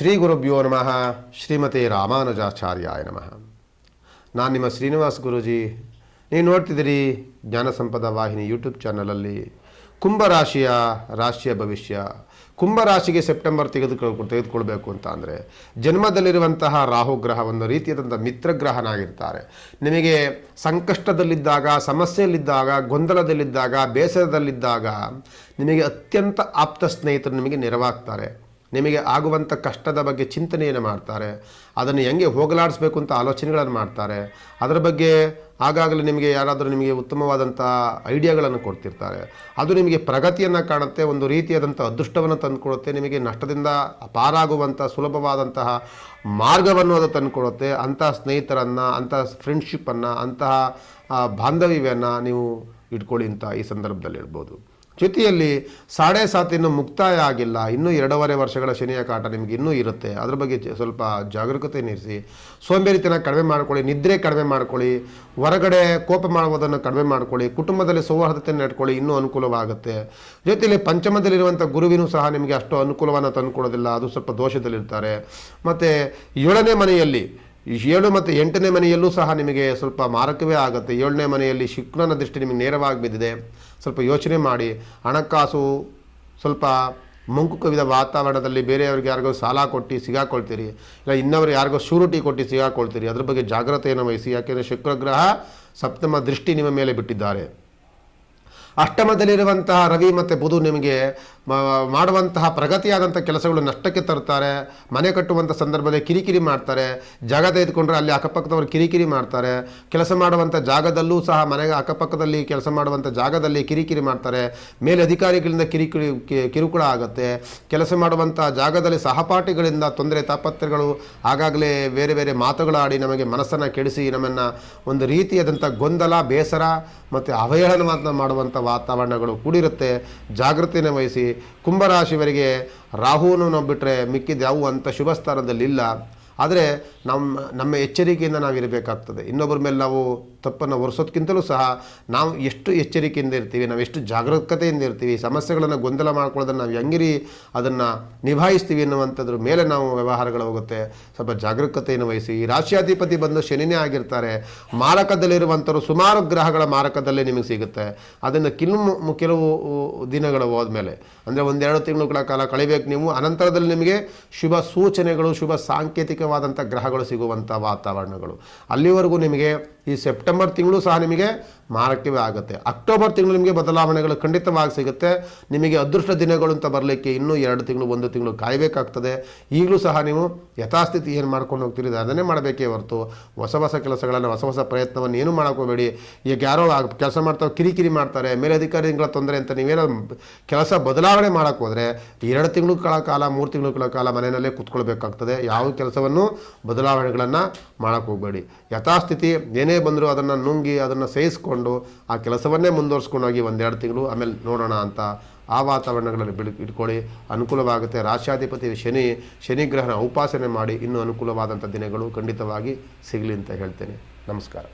ಶ್ರೀ ಗುರುಭ್ಯೋ ನಮಃ. ಶ್ರೀಮತಿ ರಾಮಾನುಜಾಚಾರ್ಯಾಯ ನಮಃ. ನಾನು ನಿಮ್ಮ ಶ್ರೀನಿವಾಸ್ ಗುರೂಜಿ. ನೀವು ನೋಡ್ತಿದ್ದೀರಿ ಜ್ಞಾನ ಸಂಪದ ವಾಹಿನಿ ಯೂಟ್ಯೂಬ್ ಚಾನಲಲ್ಲಿ. ಕುಂಭರಾಶಿಯ ರಾಶಿಯ ಭವಿಷ್ಯ. ಕುಂಭರಾಶಿಗೆ ಸೆಪ್ಟೆಂಬರ್ ತೆಗೆದುಕೊಳ್ ತೆಗೆದುಕೊಳ್ಬೇಕು ಅಂತ ಅಂದರೆ, ಜನ್ಮದಲ್ಲಿರುವಂತಹ ರಾಹು ಗ್ರಹ ಒಂದು ರೀತಿಯಾದಂಥ ಮಿತ್ರಗ್ರಹನಾಗಿರ್ತಾರೆ ನಿಮಗೆ ಸಂಕಷ್ಟದಲ್ಲಿದ್ದಾಗ, ಸಮಸ್ಯೆಯಲ್ಲಿದ್ದಾಗ, ಗೊಂದಲದಲ್ಲಿದ್ದಾಗ, ಬೇಸರದಲ್ಲಿದ್ದಾಗ ನಿಮಗೆ ಅತ್ಯಂತ ಆಪ್ತ ಸ್ನೇಹಿತರು ನಿಮಗೆ ನೆರವಾಗ್ತಾರೆ. ನಿಮಗೆ ಆಗುವಂಥ ಕಷ್ಟದ ಬಗ್ಗೆ ಚಿಂತನೆಯನ್ನು ಮಾಡ್ತಾರೆ. ಅದನ್ನು ಹೆಂಗೆ ಹೋಗಲಾಡಿಸ್ಬೇಕು ಅಂತ ಆಲೋಚನೆಗಳನ್ನು ಮಾಡ್ತಾರೆ. ಅದರ ಬಗ್ಗೆ ಆಗಾಗಲೇ ನಿಮಗೆ ಯಾರಾದರೂ ನಿಮಗೆ ಉತ್ತಮವಾದಂಥ ಐಡಿಯಾಗಳನ್ನು ಕೊಡ್ತಿರ್ತಾರೆ. ಅದು ನಿಮಗೆ ಪ್ರಗತಿಯನ್ನು ಕಾಣುತ್ತೆ, ಒಂದು ರೀತಿಯಾದಂಥ ಅದೃಷ್ಟವನ್ನು ತಂದುಕೊಡುತ್ತೆ, ನಿಮಗೆ ನಷ್ಟದಿಂದ ಪಾರಾಗುವಂಥ ಸುಲಭವಾದಂತಹ ಮಾರ್ಗವನ್ನು ಅದು ತಂದುಕೊಡುತ್ತೆ. ಅಂತಹ ಸ್ನೇಹಿತರನ್ನು ಅಂತಹ ಫ್ರೆಂಡ್ಶಿಪ್ಪನ್ನು ಅಂತಹ ಬಾಂಧವ್ಯವನ್ನು ನೀವು ಇಟ್ಕೊಳ್ಳಿ ಅಂತ ಈ ಸಂದರ್ಭದಲ್ಲಿ ಹೇಳ್ಬೋದು. ಜೊತೆಯಲ್ಲಿ ಸಾಡೆ ಸಾತ್ ಇನ್ನು ಮುಕ್ತಾಯ ಆಗಿಲ್ಲ. ಇನ್ನೂ ಎರಡೂವರೆ ವರ್ಷಗಳ ಶನಿಯ ಕಾಟ ನಿಮಗೆ ಇನ್ನೂ ಇರುತ್ತೆ. ಅದ್ರ ಬಗ್ಗೆ ಸ್ವಲ್ಪ ಜಾಗರೂಕತೆ ಇರಿಸಿ ಸೋಂಬೇರಿತನ ಕಡಿಮೆ ಮಾಡ್ಕೊಳ್ಳಿ, ನಿದ್ರೆ ಕಡಿಮೆ ಮಾಡ್ಕೊಳ್ಳಿ, ಹೊರಗಡೆ ಕೋಪ ಮಾಡುವುದನ್ನು ಕಡಿಮೆ ಮಾಡ್ಕೊಳ್ಳಿ, ಕುಟುಂಬದಲ್ಲಿ ಸೌಹಾರ್ದತೆ ಇಟ್ಕೊಳ್ಳಿ ಇನ್ನೂ ಅನುಕೂಲವಾಗುತ್ತೆ. ಜೊತೆಯಲ್ಲಿ ಪಂಚಮದಲ್ಲಿರುವಂಥ ಗುರುವಿನೂ ಸಹ ನಿಮಗೆ ಅಷ್ಟು ಅನುಕೂಲವನ್ನು ತಂದುಕೊಡೋದಿಲ್ಲ. ಅದು ಸ್ವಲ್ಪ ದೋಷದಲ್ಲಿರ್ತಾರೆ. ಮತ್ತು ಏಳನೇ ಮನೆಯಲ್ಲಿ ಈ ಏಳು ಮತ್ತು ಎಂಟನೇ ಮನೆಯಲ್ಲೂ ಸಹ ನಿಮಗೆ ಸ್ವಲ್ಪ ಮಾರಕವೇ ಆಗುತ್ತೆ. ಏಳನೇ ಮನೆಯಲ್ಲಿ ಶುಕ್ರನ ದೃಷ್ಟಿ ನಿಮಗೆ ನೇರವಾಗಿ ಬಿದ್ದಿದೆ. ಸ್ವಲ್ಪ ಯೋಚನೆ ಮಾಡಿ. ಹಣಕಾಸು ಸ್ವಲ್ಪ ಮಂಕು ಕವಿದ ವಾತಾವರಣದಲ್ಲಿ ಬೇರೆಯವ್ರಿಗೆ ಯಾರಿಗೋ ಸಾಲ ಕೊಟ್ಟು ಸಿಗಾಕೊಳ್ತೀರಿ. ಇಲ್ಲ, ಇನ್ನವರು ಯಾರಿಗೋ ಶೂರಿಟಿ ಕೊಟ್ಟು ಸಿಗಾಕೊಳ್ತೀರಿ. ಅದ್ರ ಬಗ್ಗೆ ಜಾಗ್ರತೆಯನ್ನು ವಹಿಸಿ. ಯಾಕೆಂದರೆ ಶುಕ್ರಗ್ರಹ ಸಪ್ತಮ ದೃಷ್ಟಿ ನಿಮ್ಮ ಮೇಲೆ ಬಿಟ್ಟಿದ್ದಾರೆ. ಅಷ್ಟಮದಲ್ಲಿರುವಂತಹ ರವಿ ಮತ್ತು ಬುಧು ನಿಮಗೆ ಮಾಡುವಂತಹ ಪ್ರಗತಿಯಾದಂಥ ಕೆಲಸಗಳು ನಷ್ಟಕ್ಕೆ ತರ್ತಾರೆ ಮನೆ ಕಟ್ಟುವಂಥ ಸಂದರ್ಭದಲ್ಲಿ ಕಿರಿಕಿರಿ ಮಾಡ್ತಾರೆ, ಜಾಗ ತೆಗೆದುಕೊಂಡ್ರೆ ಅಲ್ಲಿ ಅಕ್ಕಪಕ್ಕದವರು ಕಿರಿಕಿರಿ ಮಾಡ್ತಾರೆ, ಕೆಲಸ ಮಾಡುವಂಥ ಜಾಗದಲ್ಲೂ ಸಹ ಮನೆಗೆ ಅಕ್ಕಪಕ್ಕದಲ್ಲಿ ಕೆಲಸ ಮಾಡುವಂಥ ಜಾಗದಲ್ಲಿ ಕಿರಿಕಿರಿ ಮಾಡ್ತಾರೆ ಮೇಲಧಿಕಾರಿಗಳಿಂದ ಕಿರಿಕಿರಿ ಕಿರುಕುಳ ಆಗುತ್ತೆ, ಕೆಲಸ ಮಾಡುವಂಥ ಜಾಗದಲ್ಲಿ ಸಹಪಾಠಿಗಳಿಂದ ತೊಂದರೆ, ತಾಪತ್ರಗಳು ಆಗಾಗಲೇ ಬೇರೆ ಬೇರೆ ಮಾತುಗಳಾಡಿ ನಮಗೆ ಮನಸ್ಸನ್ನು ಕೆಡಿಸಿ ನಮ್ಮನ್ನು ಒಂದು ರೀತಿಯಾದಂಥ ಗೊಂದಲ, ಬೇಸರ ಮತ್ತು ಅವಹೇಳನವನ್ನು ಮಾಡುವಂಥ ವಾತಾವರಣಗಳು ಕೂಡಿರುತ್ತೆ. ಜಾಗೃತಿಯನ್ನು ವಹಿಸಿ ಕುಂಭರಾಶಿಯವರಿಗೆ ರಾಹುವನ್ನು ನಾವು ಬಿಟ್ಟರೆ ಮಿಕ್ಕಿದ ಯಾವುವು ಅಂಥ ಶುಭ ಸ್ಥಾನದಲ್ಲಿಲ್ಲ ಆದರೆ ನಮ್ಮ ನಮ್ಮ ಎಚ್ಚರಿಕೆಯಿಂದ ನಾವು ಇರಬೇಕಾಗ್ತದೆ ಇನ್ನೊಬ್ಬರ ಮೇಲೆ ನಾವು ತಪ್ಪನ್ನು ಒರೆಸೋದಕ್ಕಿಂತಲೂ ಸಹ ನಾವು ಎಷ್ಟು ಎಚ್ಚರಿಕೆಯಿಂದ ಇರ್ತೀವಿ, ನಾವು ಎಷ್ಟು ಜಾಗರೂಕತೆಯಿಂದ ಇರ್ತೀವಿ, ಸಮಸ್ಯೆಗಳನ್ನು ಗೊಂದಲ ಮಾಡ್ಕೊಳ್ಳೋದನ್ನು ನಾವು ಹೆಂಗಿರಿ ಅದನ್ನು ನಿಭಾಯಿಸ್ತೀವಿ ಅನ್ನುವಂಥದ್ರ ಮೇಲೆ ನಾವು ವ್ಯವಹಾರಗಳು ಹೋಗುತ್ತೆ. ಸ್ವಲ್ಪ ಜಾಗರೂಕತೆಯನ್ನು ವಹಿಸಿ. ಈ ರಾಶಿಯಾಧಿಪತಿ ಬಂದು ಶನಿನೇ ಆಗಿರ್ತಾರೆ. ಮಾರಕದಲ್ಲಿರುವಂಥವ್ರು ಸುಮಾರು ಗ್ರಹಗಳ ಮಾರಕದಲ್ಲೇ ನಿಮಗೆ ಸಿಗುತ್ತೆ. ಅದನ್ನು ಕೆಲವು ಕೆಲವು ದಿನಗಳು ಹೋದ್ಮೇಲೆ. ಅಂದರೆ ಒಂದೆರಡು ತಿಂಗಳುಗಳ ಕಾಲ ಕಳಿಬೇಕು ನೀವು, ಅನಂತರದಲ್ಲಿ ನಿಮಗೆ ಶುಭ ಸೂಚನೆಗಳು, ಶುಭ ಸಾಂಕೇತಿಕವಾದಂಥ ಗ್ರಹಗಳು ಸಿಗುವಂಥ ವಾತಾವರಣಗಳು. ಅಲ್ಲಿವರೆಗೂ ನಿಮಗೆ ಈ ಸೆಪ್ಟೆಂಬರ್ ತಿಂಗಳು ಸಹ ನಿಮಗೆ ಮಾರಕವೇ ಆಗುತ್ತೆ. ಅಕ್ಟೋಬರ್ ತಿಂಗಳು ನಿಮಗೆ ಬದಲಾವಣೆಗಳು ಖಂಡಿತವಾಗಿ ಸಿಗುತ್ತೆ. ನಿಮಗೆ ಅದೃಷ್ಟ ದಿನಗಳು ಅಂತ ಬರಲಿಕ್ಕೆ ಇನ್ನೂ ಎರಡು ತಿಂಗಳು, ಒಂದು ತಿಂಗಳು ಕಾಯಬೇಕಾಗ್ತದೆ. ಈಗಲೂ ಸಹ ನೀವು ಯಥಾಸ್ಥಿತಿ ಏನು ಮಾಡ್ಕೊಂಡು ಹೋಗ್ತೀರಿ ಅದನ್ನೇ ಮಾಡಬೇಕೇ ಹೊರತು. ಹೊಸ ಹೊಸ ಕೆಲಸಗಳನ್ನು, ಹೊಸ ಹೊಸ ಪ್ರಯತ್ನವನ್ನು ಏನು ಹೋಗಬೇಡಿ ಈಗ ಯಾರೋ ಕೆಲಸ ಮಾಡ್ತಾವೆ ಕಿರಿಕಿರಿ ಮಾಡ್ತಾರೆ. ಮೇಲಧಿಕಾರಿಗಳ ತೊಂದರೆ ಅಂತ ನೀವೇನೋ ಕೆಲಸ ಬದಲಾವಣೆ ಮಾಡೋಕ್ಕೆ ಹೋದರೆ ಎರಡು ತಿಂಗಳ ಕಾಲ ಮೂರು ತಿಂಗಳ ಕಾಲ ಮನೆಯಲ್ಲೇ ಕೂತ್ಕೊಳ್ಬೇಕಾಗ್ತದೆ. ಯಾವ ಕೆಲಸವನ್ನು ಬದಲಾವಣೆಗಳನ್ನು ಮಾಡೋಕ್ಕೆ ಹೋಗಬೇಡಿ. ಯಥಾಸ್ಥಿತಿ ಏನೇ ಬಂದರೂ ಅದನ್ನು ನುಂಗಿ ಅದನ್ನು ಸೇಯಿಸ್ಕೊಂಡು ಆ ಕೆಲಸವನ್ನೇ ಮುಂದುವರ್ಸ್ಕೊಂಡು ಹೋಗಿ ಒಂದೆರಡು ತಿಂಗಳು ಆಮೇಲೆ ನೋಡೋಣ ಅಂತ ಆ ವಾತಾವರಣಗಳಲ್ಲಿ ಬಿಡು, ಇಟ್ಕೊಳ್ಳಿ. ಅನುಕೂಲವಾಗುತ್ತೆ. ರಾಶ್ಯಾಧಿಪತಿ ಶನಿ ಶನಿಗ್ರಹನ ಉಪಾಸನೆ ಮಾಡಿ ಇನ್ನೂ ಅನುಕೂಲವಾದಂಥ ದಿನಗಳು ಖಂಡಿತವಾಗಿ ಸಿಗಲಿ ಅಂತ ಹೇಳ್ತೇನೆ. ನಮಸ್ಕಾರ.